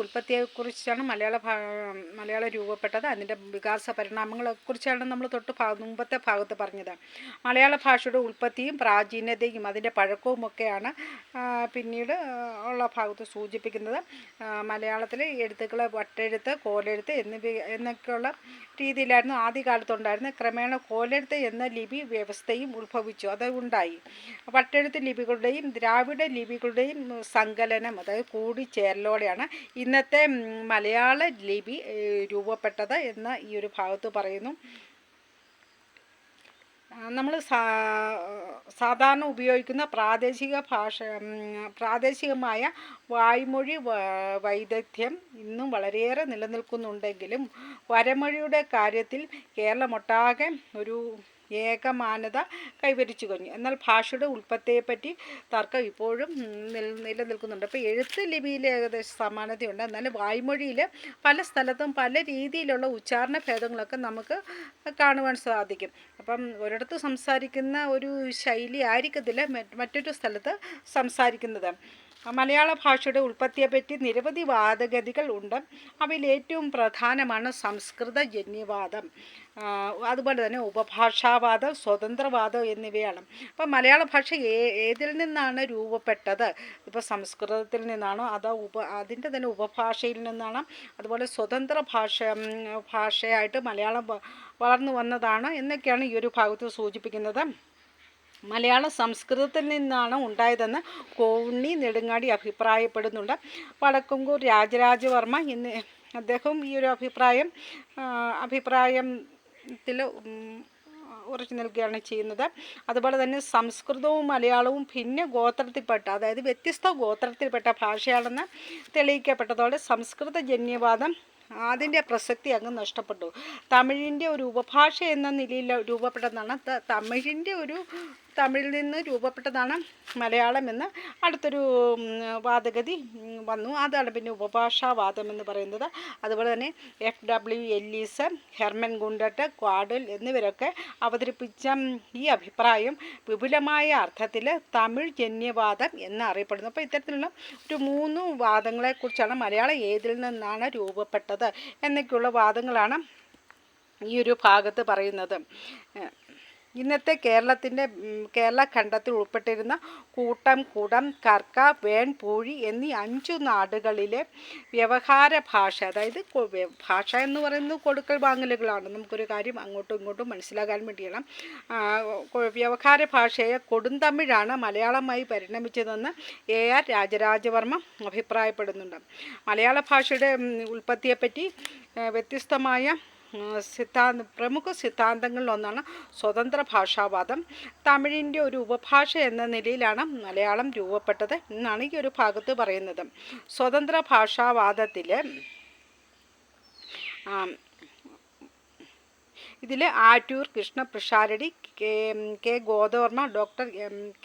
ഉൽപ്പത്തിയെക്കുറിച്ചാണ് മലയാള ഭാ മലയാളം രൂപപ്പെട്ടത്. അതിന്റെ വികാസ പരിണാമങ്ങളെക്കുറിച്ചാണ് നമ്മൾ തൊട്ട് മുമ്പത്തെ ഭാഗത്ത് പറഞ്ഞത്. മലയാള ഭാഷയുടെ ഉൽപ്പത്തിയും പ്രാചീനതയും അതിന്റെ പഴക്കവുമൊക്കെയാണ് പിന്നീട് ഉള്ള ഭാഗത്ത് സൂചിപ്പിക്കുന്നത്. മലയാളത്തിൽ എഴുത്തുകൾ വട്ടെഴുത്ത് കോലെഴുത്ത് എന്നിവ എന്നൊക്കെയുള്ള രീതിയിലായിരുന്നു ആദ്യകാലത്തുണ്ടായിരുന്നത്. ക്രമേണ കോലെഴുത്ത് എന്ന ലിപി വ്യവസ്ഥയും ഉത്ഭവിച്ചു. അത് ഉണ്ടായി. വട്ടെഴുത്ത് ലിപികളുടെയും ദ്രാവിഡ ലിപികളുടെയും സങ്കലനം അതായത് കൂടിച്ചേരലോടെയാണ് ഇന്നത്തെ മലയാള ലിപി രൂപപ്പെട്ടത് എന്ന് ഈ ഒരു ഭാഗത്ത് പറയുന്നു. നമ്മൾ സാധാരണ ഉപയോഗിക്കുന്ന പ്രാദേശിക ഭാഷ പ്രാദേശികമായ വായ്മൊഴി വൈദഗ്ധ്യം ഇന്നും വളരെയേറെ നിലനിൽക്കുന്നുണ്ടെങ്കിലും വരമൊഴിയുടെ കാര്യത്തിൽ കേരളമൊട്ടാകെ ഒരു ഏകമാനത കൈവരിച്ചു കഴിഞ്ഞു. എന്നാൽ ഭാഷയുടെ ഉൽപ്പത്തിയെപ്പറ്റി തർക്കം ഇപ്പോഴും നിൽ നിലനിൽക്കുന്നുണ്ട്. അപ്പോൾ എഴുത്ത് ലിപിയിൽ ഏകദേശം സമാനതയുണ്ട്. എന്നാൽ വായ്മൊഴിയിൽ പല സ്ഥലത്തും പല രീതിയിലുള്ള ഉച്ചാരണ ഭേദങ്ങളൊക്കെ നമുക്ക് കാണുവാൻ സാധിക്കും. അപ്പം ഒരിടത്ത് സംസാരിക്കുന്ന ഒരു ശൈലി ആയിരിക്കത്തില്ല മറ്റ് മറ്റൊരു സ്ഥലത്ത് സംസാരിക്കുന്നത്. മലയാള ഭാഷയുടെ ഉൽപ്പത്തിയെപ്പറ്റി നിരവധി വാദഗതികൾ ഉണ്ട്. അവയിൽ ഏറ്റവും പ്രധാനമാണ് സംസ്കൃത ജന്യവാദം. അതുപോലെ തന്നെ ഉപഭാഷാവാദം സ്വതന്ത്രവാദം എന്നിവയാണ്. അപ്പം മലയാള ഭാഷ ഏതിൽ നിന്നാണ് രൂപപ്പെട്ടത്? ഇപ്പോൾ സംസ്കൃതത്തിൽ നിന്നാണോ അതോ ഉപ അതിന്റെ തന്നെ ഉപഭാഷയിൽ നിന്നാണോ? അതുപോലെ സ്വതന്ത്ര ഭാഷ ഭാഷയായിട്ട് മലയാളം വളർന്നു വന്നതാണ്? എന്നൊക്കെയാണ് ഈ ഒരു ഭാഗത്ത് സൂചിപ്പിക്കുന്നത്. മലയാളം സംസ്കൃതത്തിൽ നിന്നാണ് ഉണ്ടായതെന്ന് കോവുണ്ണി നെടുങ്ങാടി അഭിപ്രായപ്പെടുന്നുണ്ട്. വടക്കുംകൂർ രാജരാജവർമ്മ എന്ന് അദ്ദേഹം ഈ ഒരു അഭിപ്രായം അഭിപ്രായം അഭിപ്രായത്തിൽ ഉറച്ചു നിൽക്കുകയാണ് ചെയ്യുന്നത്. അതുപോലെ തന്നെ സംസ്കൃതവും മലയാളവും ഭിന്ന ഗോത്രത്തിൽപ്പെട്ട അതായത് വ്യത്യസ്ത ഗോത്രത്തിൽപ്പെട്ട ഭാഷയാണെന്ന് തെളിയിക്കപ്പെട്ടതോടെ സംസ്കൃത ജന്യവാദം അതിന്റെ പ്രസക്തി അങ്ങ് നഷ്ടപ്പെട്ടു. തമിഴിന്റെ ഒരു ഉപഭാഷ എന്ന നിലയിൽ രൂപപ്പെട്ടതാണ്. തമിഴിന്റെ ഒരു തമിഴിൽ നിന്ന് രൂപപ്പെട്ടതാണ് മലയാളം എന്ന്. അടുത്തൊരു വാദഗതി വന്നു. അതാണ് പിന്നെ ഉപഭാഷാവാദം എന്ന് പറയുന്നത്. അതുപോലെ തന്നെ F W Ellis Hermann Gundert Caldwell എന്നിവരൊക്കെ അവതരിപ്പിച്ച ഈ അഭിപ്രായം വിപുലമായ അർത്ഥത്തിൽ തമിഴ് ജന്യവാദം എന്നറിയപ്പെടുന്നു. അപ്പോൾ ഇത്തരത്തിലുള്ള ഒരു മൂന്ന് വാദങ്ങളെക്കുറിച്ചാണ് മലയാളം ഏതിൽ നിന്നാണ് രൂപപ്പെട്ടത് എന്നൊക്കെയുള്ള വാദങ്ങളാണ് ഈ ഒരു ഭാഗത്ത് പറയുന്നത്. ഇന്നത്തെ കേരളത്തിന്റെ കേരള ഖണ്ഡത്തിൽ ഉൾപ്പെട്ടിരുന്ന കൂട്ടം കുടം കർക്ക വേൺ പൂഴി എന്നീ അഞ്ചു നാടുകളിലെ വ്യവഹാര ഭാഷ അതായത് ഭാഷ എന്ന് പറയുന്നത് കൊടുക്കൽ വാങ്ങലുകളാണ്. നമുക്കൊരു കാര്യം അങ്ങോട്ടും ഇങ്ങോട്ടും മനസ്സിലാകാൻ വേണ്ടിയാണ് വ്യവഹാര ഭാഷയായ കൊടുന്തമിഴാണ് മലയാളമായി പരിണമിച്ചതെന്ന് എ ആർ രാജരാജവർമ്മ അഭിപ്രായപ്പെടുന്നുണ്ട്. മലയാള ഭാഷയുടെ ഉൽപ്പത്തിയെപ്പറ്റി വ്യത്യസ്തമായ സിദ്ധാന്ത പ്രമുഖ സിദ്ധാന്തങ്ങളിലൊന്നാണ് സ്വതന്ത്ര ഭാഷാവാദം തമിഴിന്റെ ഒരു ഉപഭാഷ എന്ന നിലയിലാണ് മലയാളം രൂപപ്പെട്ടത് എന്നാണ് ഈ ഒരു ഭാഗത്ത് പറയുന്നത്. സ്വതന്ത്ര ഭാഷാവാദത്തിൽ ഇതിൽ Attoor Krishna Pisharody K K Godavarma doctor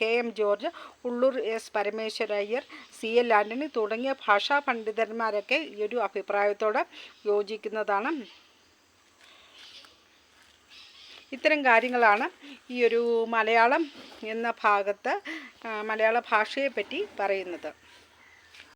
K M George Ulloor S Parameswara Iyer C L Antony തുടങ്ങിയ ഭാഷാ പണ്ഡിതന്മാരൊക്കെ ഈ ഒരു അഭിപ്രായത്തോട് യോജിക്കുന്നതാണ്. ഇത്തരം കാര്യങ്ങളാണ് ഈ ഒരു മലയാളം എന്ന ഭാഗത്ത് മലയാള ഭാഷയെപ്പറ്റി പറയുന്നത്.